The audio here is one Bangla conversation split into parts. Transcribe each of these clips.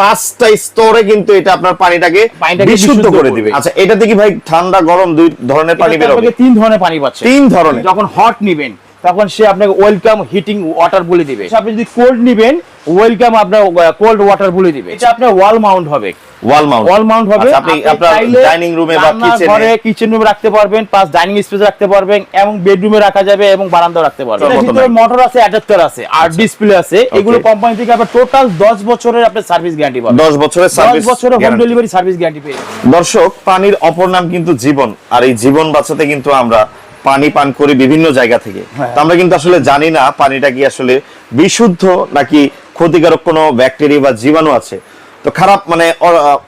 পাঁচটা স্তরে কিন্তু এটা আপনার পানিটাকে বিশুদ্ধ করে দিবে। আচ্ছা এটা কি ভাই ঠান্ডা গরম দুই ধরনের পানি বের হবে। তিন ধরনের পানি পাচ্ছে। তিন ধরনের। যখন হট নিবেন তখন সে আপনাকে ওয়েলকাম হিটিং ওয়াটার বলে দিবে। আপনি যদি কোল্ড নিবেন ওয়েলকাম আপনার কোল্ড ওয়াটার বলে দিবে। এটা আপনার ওয়াল মাউন্ট হবে। ওয়াল মাউন্ট ওয়াল মাউন্ট হবে। আচ্ছা, আপনি আপনার ডাইনিং রুমে বা কিচেনে ঘরে কিচেন রুমে রাখতে পারবেন প্লাস ডাইনিং স্পেস রাখতে পারবেন এবং বেডরুমে রাখা যাবে এবং বারান্দাও রাখতে পারবেন। এটার ভিতরে মোটর আছে অ্যাডাপ্টার আছে আর ডিসপ্লে আছে। এগুলো কোম্পানি থেকে আপনার টোটাল 10 বছরের আপনি সার্ভিস গ্যারান্টি পাবেন। 10 বছরের সার্ভিস 10 বছরের হোম ডেলিভারি সার্ভিস গ্যারান্টি পেয়ে দর্শক পানির অপর নাম কিন্তু জীবন আর এই জীবন বাঁচাতে কিন্তু আমরা পানি পান করি বিভিন্ন জায়গা থেকে। হ্যাঁ। আমরা কিন্তু আসলে জানি না পানিটা কি আসলে বিশুদ্ধ নাকি ক্ষতিকারক কোনো ব্যাকটেরিয়া বা জীবাণু আছে। তো খারাপ মানে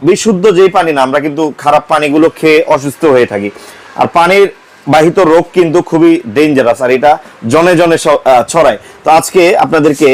বিশুদ্ধ যেই পানি না, আমরা কিন্তু খারাপ পানিগুলো খেয়ে অসুস্থ হয়ে থাকি। আর পানির বাহিত রোগ কিন্তু খুবই ডেঞ্জারাস আর এটা জনে জনে ছড়ায়। তো আজকে আপনাদেরকে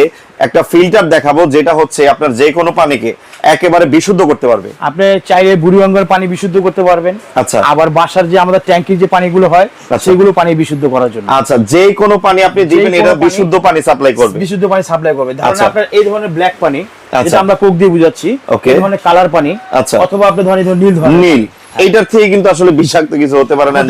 একটা ফিল্টার দেখাবো, যেটা হচ্ছে আপনার যে কোনো পানিকে একেবারে বিশুদ্ধ করতে পারবে আপনি চাইলে বুড়িগঙ্গার পানি বিশুদ্ধ করতে পারবেন আচ্ছা। আবার বাসার যে আমাদের ট্যাঙ্কির যে পানিগুলো হয় আচ্ছা। সেগুলো পানি বিশুদ্ধ করার জন্য আচ্ছা যে কোনো পানি আপনি দিবেন এটা বিশুদ্ধ পানি সাপ্লাই করবে বিশুদ্ধ পানি সাপ্লাই করবে ধরেন আচ্ছা। আপনার এই ধরনের ব্ল্যাক পানি আচ্ছা। যেটা আমরা কোক দিয়ে বুঝাচ্ছি. এই ধরনের কালার পানি আচ্ছা। অথবা আপনি ধরেন নীল ধরনের নীল এইটার থেকে কিন্তু আসলে বিষাক্ত কিছু হতে পারে না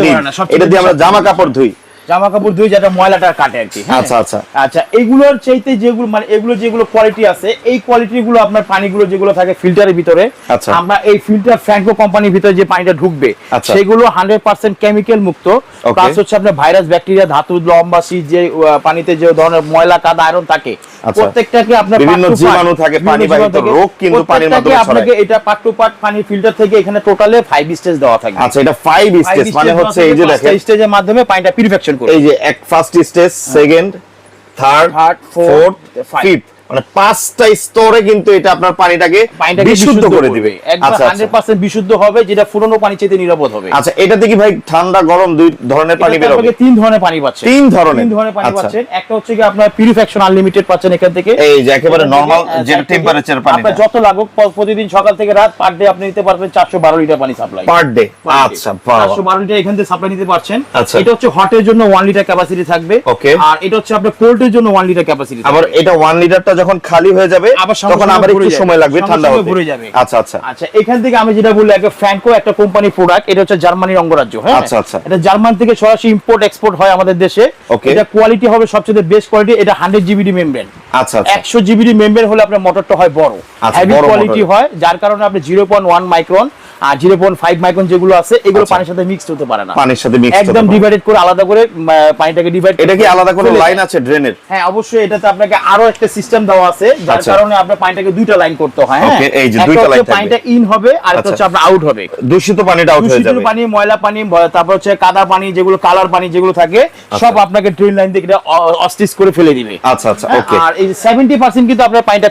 এটা দিয়ে আমরা জামা কাপড় ধুই জামা কাপড় ধুয়ে যেটা ময়লাটা কাটে আর কি হ্যাঁ? আচ্ছা, আচ্ছা। আচ্ছা এগুলোর চাইতে যেগুলো মানে এগুলো যেগুলো কোয়ালিটি আছে এই কোয়ালিটি গুলো আপনার পানিগুলো যেগুলো থাকে ফিল্টারের ভিতরে আচ্ছা। আমরা এই ফিল্টার ফ্র্যাঙ্কো কোম্পানির ভিতরে যে পানিটা ঢুকবে আচ্ছা। সেগুলো হান্ড্রেড পার্সেন্ট কেমিক্যাল মুক্ত প্লাস হচ্ছে আপনার ভাইরাস ব্যাকটেরিয়া ধাতু লম্বাসি যে পানিতে যে ধরনের ময়লা কাদা আয়রন থাকে আচ্ছা। প্রত্যেকটাকে আপনার বিভিন্ন জীবাণু থাকে, জীবাণু থাকে। রোগ কিন্তু পানির মাধ্যমে আপনাকে এটা পার্ট টু পার্ট পানির ফিল্টার থেকে এখানে টোটালে ফাইভ স্টেজ দেওয়া থাকে আচ্ছা এটা ফাইভ স্টেজ মানে হচ্ছে এই যে দেখেন স্টেজের মাধ্যমে পানিটা পিউরিফিকেশন এই যে এক first stage second third fourth fifth মানে পাঁচটা স্তরে কিন্তু এটা আপনার পানিটাকে বিশুদ্ধ করে দিবে। একদম আচ্ছা আচ্ছা। হান্ড্রেড পার্সেন্ট বিশুদ্ধ হবে যেটা ফুরনো পানি চাইতে নিরাপদ হবে। আচ্ছা এটাতে কি ভাই ঠান্ডা গরম দুই ধরনের পানি বের হবে। তিন ধরনের পানি পাচ্ছেন। তিন ধরনের। তিন ধরনের পানি আচ্ছা। পাচ্ছেন। একটা হচ্ছে কি আপনার পিউরিফিকেশন আনলিমিটেড পাচ্ছেন এখান থেকে। এই যে একেবারে নরমাল যে টেম্পারেচার পানি আপনার যত লাগুক প্রতিদিন সকাল থেকে রাত পার ডে আপনি নিতে পারবেন চারশো বারো লিটার পানি সাপ্লাই পার ডে আচ্ছা বাহ। চারশো বারো লিটার এখান থেকে সাপ্লাই নিতে পারছেন। এটা হচ্ছে হটের জন্য ওয়ান লিটার ক্যাপাসিটি থাকবে। Okay. আর এটা হচ্ছে আপনার কোল্ডের জন্য ওয়ান লিটার ক্যাপাসিটি আবার এটা ওয়ান লিটারটা যখন খালি হয়ে যাবে তখন আবার একটু সময় লাগবে ঠান্ডা হতে। যাবে। আচ্ছা আচ্ছা। আচ্ছা এখান থেকে আমি যেটা বললাম একটা ফ্র্যাঙ্কো একটা কোম্পানি প্রোডাক্ট এটা হচ্ছে জার্মানির অঙ্গরাজ্য হ্যাঁ? আচ্ছা, আচ্ছা। এটা জার্মান থেকে সরাসরি ইম্পোর্ট এক্সপোর্ট হয় আমাদের দেশে. এটা কোয়ালিটি হবে সবচেয়ে বেস্ট কোয়ালিটি এটা হান্ড্রেড জিবিডি মেমব্রেন আচ্ছা আচ্ছা। একশো জিবিডি মেমব্রেন হলে আপনার মোটরটা হয় বড়। আচ্ছা, হেভি কোয়ালিটি হয় যার কারণে আপনি জিরো পয়েন্ট ওয়ান মাইক্রন আর জিরো পয়েন্ট ফাইভ মাইক্রন যেগুলো আছে এগুলো আচ্ছা। পানির সাথে মিক্সড হতে পারে না। পানির সাথে একদম ডিভাইডেড করে আলাদা করে পানিটাকে ডিভাইড এটা কি আলাদা কোনো লাইন আছে ড্রেনের হ্যাঁ অবশ্যই এটাতে আপনাকে আরও একটা সিস্টেম দেওয়া আছে যার আচ্ছা। কারণে আপনার পানিটাকে দুইটা লাইন করতে হয় হ্যাঁ? এই যে দুইটা থাকবে। পানিটা ইন হবে আর একটা আচ্ছা। হচ্ছে আপনার আউট হবে। দূষিত পানিটা আউট হয়ে দূষিত যাবে। পানি ময়লা পানি তারপর হচ্ছে কাদা পানি যেগুলো কালার পানি যেগুলো থাকে সব আপনাকে ড্রেন লাইন থেকে অস্টিস করে ফেলে দিবে। আচ্ছা আচ্ছা হ্যাঁ, ওকে আর এই সেভেন্টি পার্সেন্ট কিন্তু আপনার পানিটা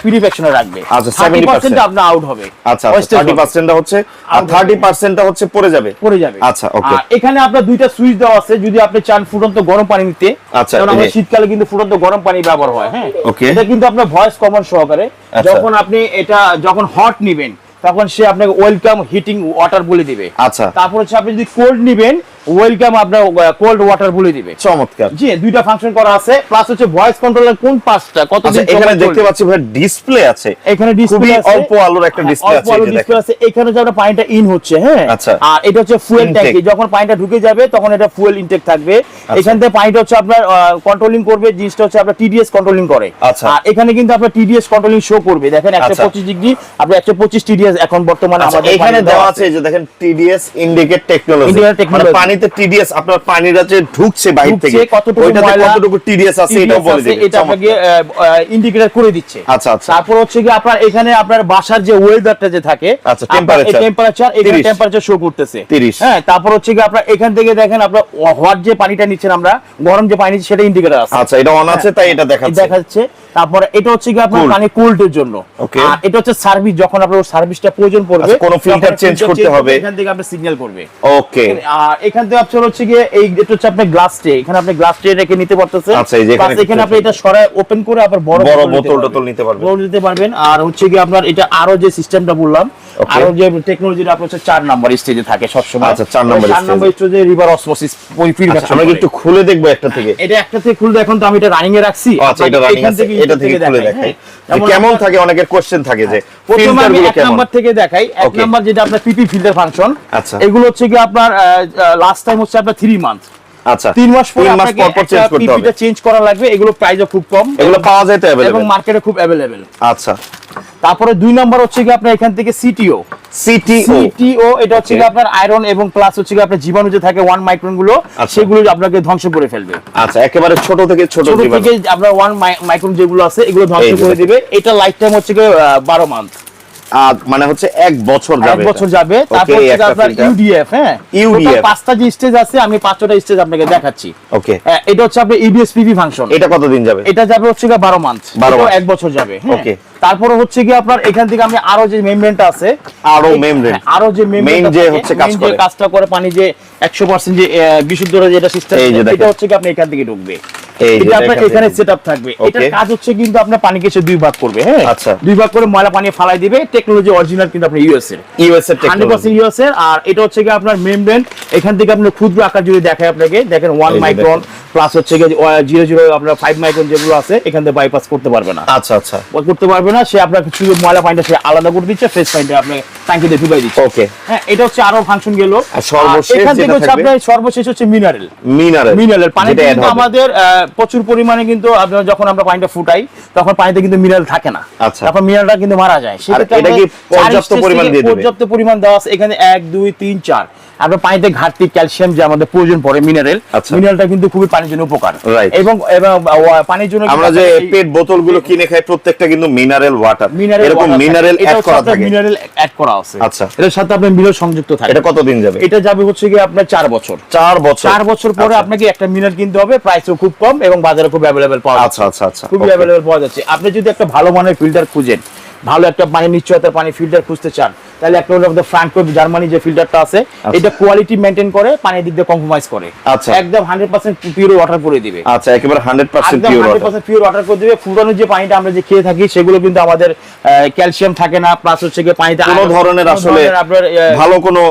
রাখবে। আচ্ছা, থার্টি 70% পার্সেন্ট আপনার আউট হবে। আচ্ছা Wastage থার্টি হবে। পার্সেন্টটা হচ্ছে আর Out থার্টি হবে। হচ্ছে পড়ে যাবে পড়ে যাবে আচ্ছা, okay. এখানে আপনার দুইটা সুইচ দেওয়া আছে যদি আপনি চান ফুটন্ত গরম পানি নিতে আচ্ছা, কারণ আমরা শীতকালে কিন্তু ফুটন্ত গরম পানি ব্যবহার হয় হ্যাঁ. এটা কিন্তু আপনার ভয়েস কমন সহকারে আচ্ছা। যখন আপনি এটা যখন হট নিবেন তখন সে আপনাকে ওয়েলকাম হিটিং ওয়াটার বলে দিবে আচ্ছা তারপর হচ্ছে আপনি যদি কোল্ড নিবেন ওয়েলকাম আপনার কোল্ড ওয়াটার বলে দিবে। চমৎকার। জি দুইটা ফাংশন করা আছে প্লাস হচ্ছে ভয়েস কন্ট্রোলার কোন পাঁচটা কত আচ্ছা এখানে দেখতে পাচ্ছি ভাই ডিসপ্লে আছে। এখানে ডিসপ্লে আছে। অল্প আলোর একটা হ্যাঁ, ডিসপ্লে আছে এই আলো যে ডিসপ্লে আছে। এখানে যে আপনার পানিটা ইন হচ্ছে হ্যাঁ আচ্ছা। আর এটা হচ্ছে ফুয়েল ট্যাঙ্কি যখন পানিটা ঢুকে যাবে তখন এটা ফুয়েল ইনটেক থাকবে। আচ্ছা। এখান থেকে পানিটা হচ্ছে আপনার কন্ট্রোলিং করবে জিনিসটা হচ্ছে আপনার টিডিএস কন্ট্রোলিং করে। আর এখানে কিন্তু আপনার টিডিএস কন্ট্রোলিং শো করবে। দেখেন একশো আচ্ছা। পঁচিশ ডিগ্রি আপনি একশো পঁচিশ টিডিএস এখন বর্তমানে আমাদের এখানে দেওয়া আছে যে দেখেন টিডিএস ইন্ডিকেট টেকনোলজি। পানিতে টিডিএস আপনার পানিটা যে ঢুকছে বাইরে থেকে। কতটুকু ওইটাতে কতটুকু টিডিএস আছে TDS বলে দিবে এটা আপনাকে ইন্ডিকেটর করে দিচ্ছে। আচ্ছা, আচ্ছা। তারপর হচ্ছে কি আপনার এখানে আপনার বাসার যে ওয়েদারটা যে থাকে আচ্ছা, temperature। টেম্পারেচার এখানে টেম্পারেচার শো করতেছে। 30 হ্যাঁ তারপর হচ্ছে কি আপনার এখান থেকে দেখেন আপনার হট যে পানিটা নিচ্ছেন আমরা গরম যে পানি সেটা ইন্ডিকেটর আছে। আচ্ছা এটা অন আছে তাই এটা দেখাচ্ছে। দেখাচ্ছে। তারপরে এটা হচ্ছে কি আপনার. পানি কোল্ডের জন্য. আর এটা হচ্ছে সার্ভিস যখন আপনার সার্ভিসটা প্রয়োজন পড়বে কোনো change filter করতে হবে। এখান থেকে আপনি সিগন্যাল করবে ওকে আর এখান থেকে আপনার হচ্ছে গিয়ে এই এটা হচ্ছে আপনার গ্লাস ট্রে এখানে আপনি গ্লাস ট্রে রেখে নিতে পারতেছেন। আচ্ছা, এই যে এখানে আপনি এটা সরায় ওপেন করে আবার বড় বড় বোতল টোতল নিতে পারবেন। বড় নিতে পারবেন। আর হচ্ছে গিয়ে আপনার এটা আরও যে সিস্টেমটা বললাম. আরও যে আপনার হচ্ছে চার নাম্বার স্টেজে থাকে সবসময়। আচ্ছা, চার number চার নাম্বার স্টেজে রিভার অসমোসিস আমরা একটু খুলে দেখব একটা থেকে? এটা একটা থেকে খুলতে এখন তো আমি এটা রানিং এ রাখছি আচ্ছা এটা রানিং আছে। থেকে এটা থেকে খুলে দেখাই, হ্যাঁ। কেমন থাকে? অনেকের কোশ্চেন থাকে যে প্রথমে আমি এক নাম্বার থেকে দেখাই। এক নাম্বার যেটা আপনার পিপি ফিল্টার ফাংশন আচ্ছা। এগুলো হচ্ছে কি আপনার লাস্ট টাইম হচ্ছে আপনার থ্রি মান্থ আচ্ছা। তিন মাস পরে মাস আপনাকে পর পর চেঞ্জ করতে হবে। পিপিটা চেঞ্জ করা লাগবে এগুলো প্রাইসও খুব কম। এগুলো পাওয়া যায় তো এবং মার্কেটে খুব অ্যাভেলেবেল আচ্ছা। তারপরে দুই নাম্বার হচ্ছে কি আপনার এখান থেকে সিটিও সিটিও সিটিও এটা হচ্ছে আপনার আয়রন এবং প্লাস হচ্ছে আপনার জীবাণু যে থাকে ওয়ান মাইক্রনগুলো আচ্ছা। সেগুলো আপনাকে ধ্বংস করে ফেলবে। আচ্ছা একেবারে ছোট থেকে ছোট জীবাণু। থেকে আপনার ওয়ান মাইক্রন যেগুলো আছে এগুলো ধ্বংস করে। দিবে। এটা লাইফ টাইম হচ্ছে কি বারো মান্থ আহ, মানে হচ্ছে এক বছর যাবে এক বছর যাবে তারপর হচ্ছে আপনার ইউডিএফ হ্যাঁ? UDF Total পাঁচটা যে স্টেজ আছে আমি পাঁচটা স্টেজ আপনাকে দেখাচ্ছি। ওকে হ্যাঁ, এটা হচ্ছে আপনার ইডিএস পিভি ফাংশন এটা কতদিন যাবে? এটা যাবে হচ্ছে গিয়ে বারো মান্থ 12 এক বছর যাবে হ্যাঁ। Okay. তারপরে হচ্ছে কি আপনার এখান থেকে আমি আরও যে মেমব্রেনটা আছে আরও membrane। হ্যাঁ, আরও যে মেমব্রেন যে হচ্ছে কাজ করে। কাজটা করে পানি যে একশো পার্সেন্ট যে বিশুদ্ধ যেটা সিস্টেম এটা হচ্ছে কি আপনি এখান থেকে ঢুকবে। এটা আপনার এখানে দেখেন। থাকবে। এটার কাজ হচ্ছে কিন্তু আপনার পানিকে সে দুই ভাগ করবে হ্যাঁ? আচ্ছা। দুই ভাগ করে ময়লা পানি ফালাই দিবে টেকনোলজি অরিজিনাল কিন্তু আপনার ইউএস এর। ইউএস এর হান্ড্রেড টেকনোলজি পার্সেন্ট ইউএস এর আর এটা হচ্ছে কি আপনার মেমব্রেন এখান থেকে আপনার ক্ষুদ্র আকার যদি দেখায় আপনাকে দেখেন ওয়ান মাইক্রন প্লাস হচ্ছে কি জিরো জিরো আপনার ফাইভ মাইক্রন যেগুলো আছে এখান থেকে বাইপাস করতে পারবে না। আচ্ছা আচ্ছা। করতে পারবে না সে আপনার শুধু ময়লা পানিটা সে আলাদা করে দিচ্ছে ফ্রেশ পানিটা আপনি ট্যাঙ্কিতে ঢুকাই দিচ্ছে। ওকে হ্যাঁ এটা হচ্ছে আরও ফাংশন গেল। সর্বশেষ এখান থেকে হচ্ছে আপনার সর্বশেষ হচ্ছে মিনারেল মিনারেল মিনারেল পানি। আমাদের প্রচুর পরিমাণে কিন্তু আপনার যখন আমরা পানিটা ফুটাই তখন পানিতে কিন্তু মিনারেল থাকে না। আচ্ছা। তখন মিনারেলটা কিন্তু মারা যায়। এটা কি পর্যাপ্ত পরিমাণ দিয়ে দিবে? পর্যাপ্ত পরিমাণ দেওয়া আছে। এখানে এক দুই তিন চার। আপনার পানিতে ঘাটতি ক্যালসিয়াম যে আমাদের প্রয়োজন পড়ে মিনারেল আচ্ছা। মিনারেলটা কিন্তু খুবই পানির জন্য উপকার। এবং পানির জন্য আমরা যে পেট বোতলগুলো কিনে খাই প্রত্যেকটা কিন্তু মিনারেল ওয়াটার এরকম মিনারেল অ্যাড করা থাকে। মিনারেল অ্যাড করা আছে। আচ্ছা। এটার সাথে আপনার মিনারেল সংযুক্ত থাকে। এটা কতদিন যাবে? এটা যাবে হচ্ছে কি আপনার চার বছর। চার বছর। চার বছর পরে আচ্ছা। আপনাকে একটা মিনারেল কিনতে হবে। প্রাইসও খুব কম এবং বাজারে খুব অ্যাভেলেবেল পাওয়া আচ্ছা যাচ্ছে। আচ্ছা আচ্ছা খুবই okay. অ্যাভেলেবেল পাওয়া যাচ্ছে। আপনি যদি একটা ভালো মানের ফিল্টার খুঁজেন ভালো একটা পানি নিশ্চয়তার পানি ফিল্টার খুঁজতে চান তাহলে একটা হলো আমাদের ফ্রাঙ্কো জার্মানি যে ফিল্টারটা আছে এটা কোয়ালিটি মেনটেন করে পানির দিক দিয়ে কম্প্রোমাইজ করে। আচ্ছা। একদম হান্ড্রেড পার্সেন্ট পিওর ওয়াটার করে দিবে। আচ্ছা একেবারে হান্ড্রেড পার্সেন্ট একদম pure hundred water percent pure water করে দিবে। ফুটানোর যে পানিটা আমরা যে খেয়ে থাকি সেগুলো কিন্তু আমাদের ক্যালসিয়াম থাকে না প্লাস হচ্ছে গিয়ে পানিতে কোনো ধরনের আসলে আপনার ভালো কোনো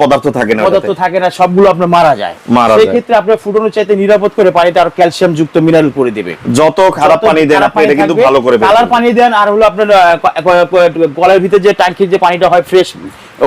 পদার্থ থাকে না পদার্থ থাকে না সবগুলো আপনার মারা যায়। মারা সেই। ক্ষেত্রে আপনার ফুটানো চাইতে নিরাপদ করে পানিটা আর ক্যালসিয়াম যুক্ত মিনারেল করে দিবে। যত খারাপ পানি দেন আপনি এটা কিন্তু ভালো করে খারাপ কালার পানি দেন আর হলো আপনার কলের ভিতরে যে ট্যাঙ্কির যে পানিটা হয় ফ্রেশ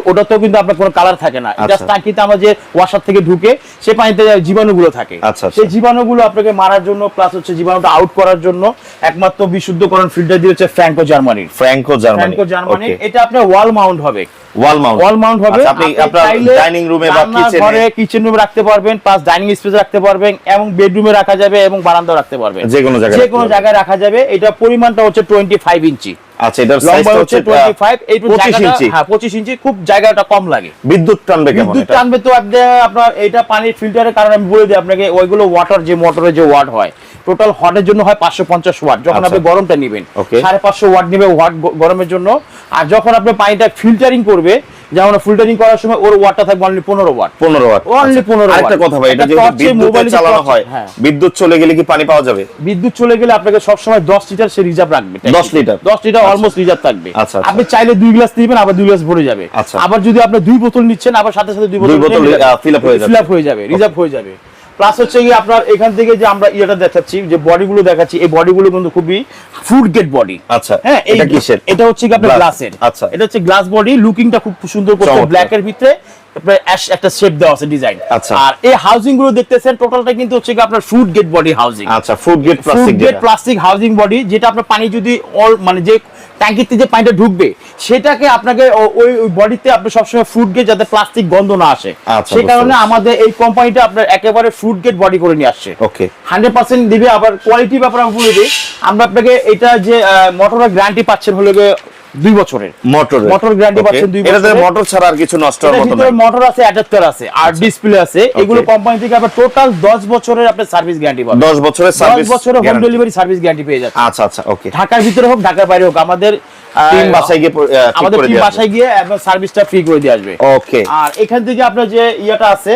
ওটাতেও কিন্তু আপনার কোনো কালার থাকে না। আচ্ছা। জাস্ট ট্যাঙ্কিতে আমার যে ওয়াশার থেকে ঢুকে সেই পানিতে জীবাণুগুলো থাকে। আচ্ছা, আচ্ছা। সেই জীবাণুগুলো আপনাকে মারার জন্য প্লাস হচ্ছে জীবাণুটা আউট করার জন্য একমাত্র বিশুদ্ধকরণ ফিল্টার দিয়ে হচ্ছে ফ্র্যাঙ্কো জার্মানির ফ্র্যাঙ্কো জার্মানি ফ্র্যাঙ্কো জার্মানি এটা আপনার ওয়াল মাউন্ট হবে। ওয়াল মাউন্ট ওয়াল মাউন্ট হবে। আচ্ছা, আপনি আপনার ডাইনিং রুমে বা কিচেনে কিচেন রুমে রাখতে পারবেন প্লাস ডাইনিং স্পেসে রাখতে পারবেন এবং বেডরুমে রাখা যাবে এবং বারান্দাও রাখতে পারবেন। যে কোনো জায়গায় যে কোনো জায়গায় রাখা যাবে। এটা পরিমাণটা হচ্ছে টোয়েন্টি ফাইভ ইঞ্চি। আচ্ছা এটার সাইজটা হচ্ছে হচ্ছে টোয়েন্টি ফাইভ এই 25 ইঞ্চি। হ্যাঁ পঁচিশ ইঞ্চি খুব জায়গাটা কম লাগে। বিদ্যুৎ টানবে কেমন বিদ্যুৎ এটা? টানবে তো আপনার এটা পানির ফিল্টারের কারণে আমি বলে দিই আপনাকে ওইগুলো ওয়াটার যে মোটরে যে ওয়াট হয় টোটাল হটের জন্য হয় পাঁচশো পঞ্চাশ ওয়াট যখন আচ্ছা। আপনি গরমটা নেবেন। নেবে ওয়াট গরমের জন্য। আর যখন আপনি পানিটা ফিল্টারিং করবে যেমন করার সময় ওর ওয়াটটা থাকবে অনলি পনেরো ওয়াট 15 ওয়াট অনলি 15 ওয়াট একটা কথা ভাই এটা যেহেতু বিদ্যুৎ চালানো হয় হ্যাঁ। বিদ্যুৎ চলে গেলে কি পানি পাওয়া যাবে? বিদ্যুৎ চলে গেলে আপনাকে সবসময় দশ লিটার সে রিজার্ভ রাখবে 10 লিটার? দশ লিটার অলমোস্ট রিজার্ভ থাকবে। আচ্ছা, আচ্ছা। আপনি চাইলে দুই গ্লাস দিবেন আবার দুই গ্লাস ভরে যাবে। আচ্ছা। আবার যদি আপনি দুই বোতল নিচ্ছেন আবার সাথে সাথে দুই দুই বোতল, ফিল আপ হয়ে যাবে। ফিল আপ হয়ে যাবে রিজার্ভ হয়ে যাবে। প্লাস হচ্ছে কি আপনার এখান থেকে যে আমরা ইয়েটা দেখাচ্ছি যে বডিগুলো দেখাচ্ছি এই বডিগুলো কিন্তু খুবই ফুড গেট বডি আচ্ছা হ্যাঁ এটা কিসের? এটা হচ্ছে কি আপনার গ্লাসের আচ্ছা। এটা হচ্ছে গ্লাস বডি লুকিংটা খুব সুন্দর করতে ব্ল্যাক এর ভিতরে। একটা শেপ দেওয়া আছে ডিজাইন আচ্ছা। আর এই হাউজিংগুলো দেখতেছেন টোটালটা কিন্তু হচ্ছে কি আপনার ফুড গেট বডি হাউজিং আচ্ছা food grade food plastic grade plastic housing body যেটা আপনার পানি যদি অল মানে যে ট্যাঙ্কিতে যে পানিটা ঢুকবে সেটাকে আপনাকে ওই বডিতে আপনি সবসময় ফুড গেট যাতে প্লাস্টিক গন্ধ না আসে। সে সেই কারণে আমাদের এই কোম্পানিটা আপনার একেবারে ফুড গেট বডি করে নিয়ে আসছে। ওকে হান্ড্রেড পার্সেন্ট দিবে আবার কোয়ালিটি ব্যাপারে আমি বলে দিই। আমরা আপনাকে এটা যে মোটরের গ্যারান্টি পাচ্ছেন হলো দুই বছরের। মোটর মোটর guarantee পাচ্ছেন দুই এটাতে বছরের। মোটর ছাড়া আর কিছু নষ্ট হওয়ার মতো নাই। মোটর আছে অ্যাডাপ্টার আছে আর ডিসপ্লে আছে। এগুলো কোম্পানি থেকে আপনার টোটাল দশ বছরের আপনার সার্ভিস গ্যারান্টি পাবেন। 10 বছরের সার্ভিস বছরের হোম ডেলিভারি সার্ভিস গ্যারান্টি পেয়ে যাচ্ছে আচ্ছা আচ্ছা ওকে ঢাকার ভিতরে হোক ঢাকার বাইরে হোক আমাদের টিম বাসায় গিয়ে আমাদের টিম। বাসায় গিয়ে একবার সার্ভিসটা ফ্রি করে দিয়ে আসবে। ওকে আর এখান থেকে আপনার যে ইয়েটা আছে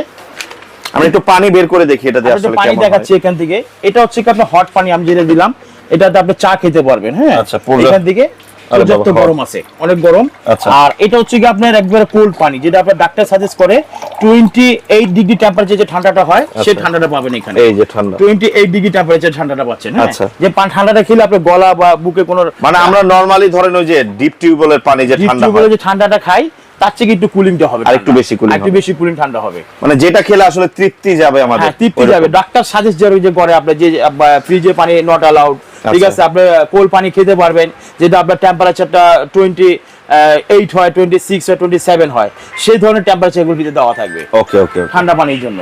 আমরা একটু পানি বের করে দেখি এটা দিয়ে আসলে পানি দেখাচ্ছি এখান থেকে। এটা হচ্ছে কি আপনার হট পানি আমি যেটা দিলাম এটাতে আপনি চা খেতে পারবেন হ্যাঁ? আচ্ছা, এখান থেকে পর্যাপ্ত গরম আছে অনেক গরম আচ্ছা। আর এটা হচ্ছে কি আপনার একবারে কোল্ড পানি যেটা আপনার ডাক্তার সাজেস্ট করে টোয়েন্টি এইট ডিগ্রি টেম্পারেচার যে ঠান্ডাটা হয় সেই আচ্ছা। ঠান্ডাটা পাবেন এখানে এই যে ঠান্ডা টোয়েন্টি এইট ডিগ্রি টেম্পারেচার ঠান্ডাটা পাচ্ছেন হ্যাঁ? আচ্ছা। যে ঠান্ডাটা খেলে আপনার গলা বা বুকে কোনো মানে আমরা নরমালি ধরেন ওই যে ডিপ টিউবওয়েলের পানি যে ঠান্ডা যে ঠান্ডাটা খাই তার থেকে একটু কুলিংটা হবে আর একটু বেশি কুলিং একটু বেশি কুলিং ঠান্ডা হবে। মানে যেটা খেলে আসলে তৃপ্তি যাবে আমাদের হ্যাঁ তৃপ্তি যাবে। ডাক্তার সাজেস্ট যে যে করে আপনি যে ফ্রিজে পানি নট অ্যালাউড ঠিক আচ্ছা। আছে আপনি কোল পানি খেতে পারবেন যেটা আপনার টেম্পারেচারটা টোয়েন্টি এইট হয় টোয়েন্টি সিক্স হয় টোয়েন্টি সেভেন হয়। সেই ধরনের টেম্পারেচার এগুলো দেওয়া থাকবে। ওকে ওকে। ঠান্ডা পানির জন্য।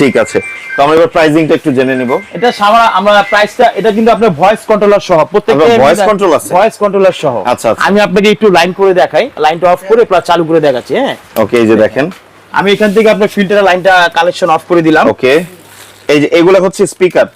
ঠিক আছে। তো আমরা এবার প্রাইসিংটা একটু জেনে নিব। এটা সামরা আমরা প্রাইসটা এটা কিন্তু আপনার ভয়েস কন্ট্রোলার সহ প্রত্যেকটা voice control আছে? ভয়েস কন্ট্রোলার সহ। আচ্ছা, আচ্ছা। আমি আপনাকে একটু লাইন করে দেখাই। লাইনটা অফ করে প্লাস চালু করে দেখাচ্ছি হ্যাঁ? ওকে এই যে দেখেন। আমি এখান থেকে আপনার ফিল্টারের লাইনটা কালেকশন অফ করে দিলাম। ওকে এই যে এগুলা হচ্ছে স্পিকার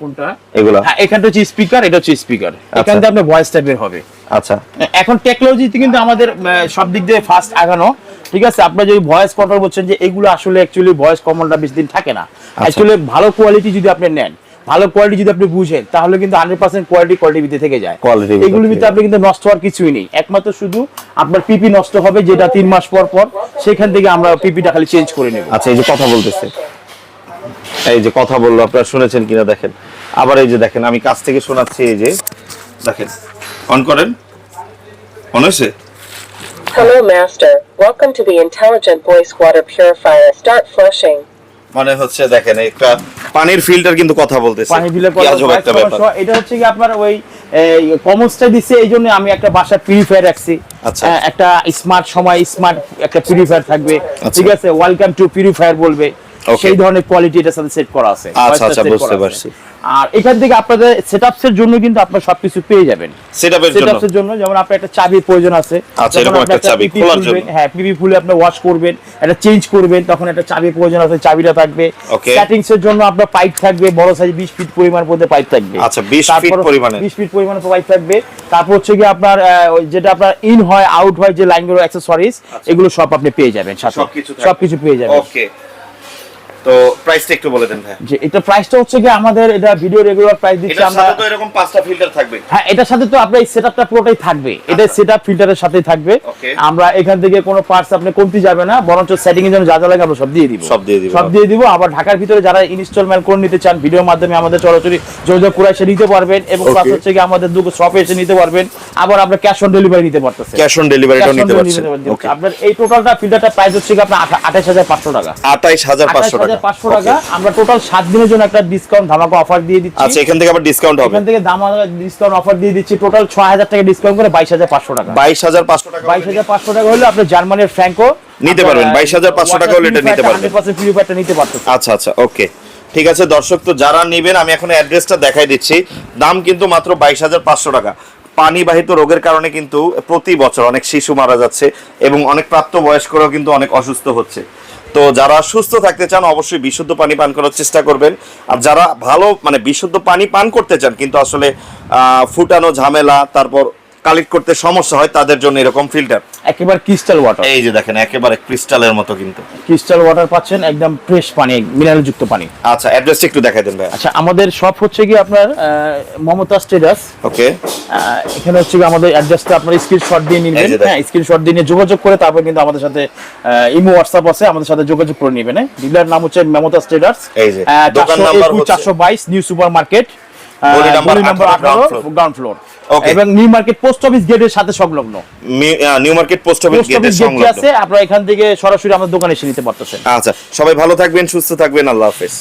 কোনটা? এগুলা। হ্যাঁ এখানটা হচ্ছে স্পিকার এটা হচ্ছে স্পিকার এখান থেকে আপনার ভয়েস টাইপের হবে। আচ্ছা। এখন টেকনোলজিতে কিন্তু আমাদের সব দিক দিয়ে ফাস্ট আগানো। ঠিক আছে? আপনার যদি ভয়েস কন্ট্রোল বলছেন যে এগুলো আসলে অ্যাকচুয়ালি ভয়েস কমান্ডটা বেশি দিন থাকে না। অ্যাকচুয়ালি ভালো কোয়ালিটি যদি আপনি নেন ভালো কোয়ালিটি যদি আপনি বুঝেন তাহলে কিন্তু হান্ড্রেড পার্সেন্ট কোয়ালিটি কোয়ালিটি ভিতরে থেকে যায়। এগুলোর ভিতরে আপনি কিন্তু নষ্ট হওয়ার কিছুই নেই। একমাত্র শুধু আপনার পিপি নষ্ট হবে যেটা তিন মাস পর পর সেখান থেকে আমরা পিপিটা খালি চেঞ্জ করে নেব। আচ্ছা এই যে কথা বলতেছে। এই যে কথা বলল আপনারা শুনেছেন কিনা দেখেন? আবার এই যে দেখেন আমি কাছ থেকে শোনাচ্ছি এই যে দেখেন অন করেন? অন হয়েছে? Hello, Master. Welcome to the Intelligent Voice Water Purifier. Start flushing. মানে হচ্ছে দেখেন একটা পানির ফিল্টার কিন্তু কথা বলতেছে পানি আজব একটা ব্যাপার এটা হচ্ছে কি আপনার ওই কমন্সটা দিচ্ছে এই জন্য আমি একটা বাসা পিউরিফায়ার রাখছি আচ্ছা। হ্যাঁ, একটা স্মার্ট সময় স্মার্ট একটা পিউরিফায়ার থাকবে আচ্ছা। ঠিক আছে ওয়েলকাম টু পিউরিফায়ার বলবে সেই ধরনের কোয়ালিটি এটার সাথে সেট করা আছে আচ্ছা, আচ্ছা, বুঝতে পারছি। আর এখান থেকে আপনাদের সেটআপস এর জন্য কিন্তু আপনার সবকিছু পেয়ে যাবেন সেটআপের জন্য সেটআপস এর জন্য যেমন আপনার একটা চাবির প্রয়োজন আছে আচ্ছা, এরকম একটা চাবি খোলার জন্য। হ্যাঁ পিপি ফুলে আপনি ওয়াশ করবেন এটা চেঞ্জ করবেন তখন একটা চাবির প্রয়োজন আছে চাবিটা থাকবে. সেটিংস এর জন্য আপনার পাইপ থাকবে বড় সাইজ 20 ফিট পরিমাণ মধ্যে পাইপ থাকবে আচ্ছা, 20 ফিট পরিমাণের। 20 ফিট পরিমাণে পাইপ থাকবে তারপর হচ্ছে কি আপনার যেটা আপনার ইন হয় আউট হয় যে লাইনগুলো অ্যাকসেসরিজ এগুলো সব আপনি পেয়ে যাবেন সাথে আচ্ছা। থাকবে। সবকিছু পেয়ে যাবেন ওকে তো প্রাইসটা একটু বলে দেন ভাই যে এটা প্রাইসটা হচ্ছে কি আমাদের এটা ভিডিও রেগুলার প্রাইস দিচ্ছি আমরা সাথে তো এরকম পাঁচটা ফিল্টার থাকবে হ্যাঁ এটার সাথে তো আপনার এই সেটআপটা পুরোটাই থাকবে। এটা সেটআপ ফিল্টারের সাথেই থাকবে। আমরা এখান থেকে কোনো পার্টস আপনি কমতি যাবে না বরঞ্চ সেটিং এর জন্য যা যা লাগে আমরা সব দিয়ে দিব। সব দিয়ে দিবেন। সব দিয়ে দিব। আবার ঢাকার ভিতরে যারা ইনস্টলমেন্ট করে নিতে চান ভিডিওর মাধ্যমে আমাদের সরাসরি যোগাযোগ করে এসে নিতে পারবেন এবং. প্লাস হচ্ছে কি আমাদের দুটো শপে এসে নিতে পারবেন। আবার আপনার ক্যাশ অন ডেলিভারি নিতে পারতেছেন ক্যাশ অন ডেলিভারিটাও নিতে পারছেন। আপনার এই টোটালটা ফিল্টারটা প্রাইস হচ্ছে কি আপনার আঠাশ হাজার পাঁচশো টাকা। আঠাইশ হাজার আঠাশ পাঁচশো টাকা হাজার পাঁচশো টাকা। আমরা টোটাল সাত দিনের জন্য একটা ডিসকাউন্ট ধামাকা অফার দিয়ে দিচ্ছি। আচ্ছা এখান থেকে আবার ডিসকাউন্ট হবে। এখান থেকে ডিসকাউন্ট অফার দিয়ে দিচ্ছি। টোটাল ছয় হাজার টাকা ডিসকাউন্ট করে বাইশ হাজার পাঁচশো টাকা। বাইশ হাজার পাঁচশো টাকা বাইশ হাজার পাঁচশো টাকা হলে আপনি জার্মানির ফ্র্যাঙ্কো নিতে পারবেন, 22,500 টাকা হলে এটা নিতে পারবেন। নিতে আচ্ছা আচ্ছা ওকে ঠিক আছে দর্শক তো যারা নেবেন আমি এখন অ্যাড্রেসটা দেখাই দিচ্ছি। দাম কিন্তু মাত্র বাইশ হাজার পাঁচশো টাকা। পানিবাহিত রোগের কারণে কিন্তু প্রতি বছর অনেক শিশু মারা যাচ্ছে এবং অনেক প্রাপ্তবয়স্করাও কিন্তু অনেক অসুস্থ হচ্ছে। তো যারা সুস্থ থাকতে চান, অবশ্যই বিশুদ্ধ পানি পান করার চেষ্টা করবেন। আর যারা ভালো মানে বিশুদ্ধ পানি পান করতে চান, কিন্তু আসলে ফুটানো ঝামেলা, তারপর কালেক্ট করতে সমস্যা হয় তাদের জন্য এরকম ফিল্টার একেবারে ক্রিস্টাল ওয়াটার এই যে দেখেন একেবারে ক্রিস্টালের মতো কিন্তু। ক্রিস্টাল ওয়াটার পাচ্ছেন একদম ফ্রেশ পানি মিনারেল যুক্ত পানি। আচ্ছা অ্যাড্রেসটা একটু দেখাই দেন ভাই আচ্ছা আমাদের শপ হচ্ছে কি আপনার মমতা স্টেটাস ওকে। এখানে হচ্ছে আমাদের অ্যাড্রেসটা আপনার স্ক্রিনশট দিয়ে নিবেন। হ্যাঁ স্ক্রিনশট দিয়ে যোগাযোগ করে তারপর কিন্তু আমাদের সাথে ইমো হোয়াটসঅ্যাপ আছে আমাদের সাথে যোগাযোগ করে নেবেন হ্যাঁ? ডিলার নাম হচ্ছে মমতা স্টেটাস এই যে, দোকান নাম্বার হচ্ছে- চারশো বাইশ নিউ সুপার মার্কেট গলি নাম্বার 18, আঠারো ground floor। Ground floor. এবং নিউ মার্কেট পোস্ট অফিস গেটের সাথে সংলগ্ন। নিউ মার্কেট পোস্ট অফিস গেটের সংলগ্ন। আছে? আপনারা এখান থেকে সরাসরি আমাদের দোকানে এসে নিতে পারতেছেন। আচ্ছা সবাই ভালো থাকবেন সুস্থ থাকবেন আল্লাহ হাফেজ।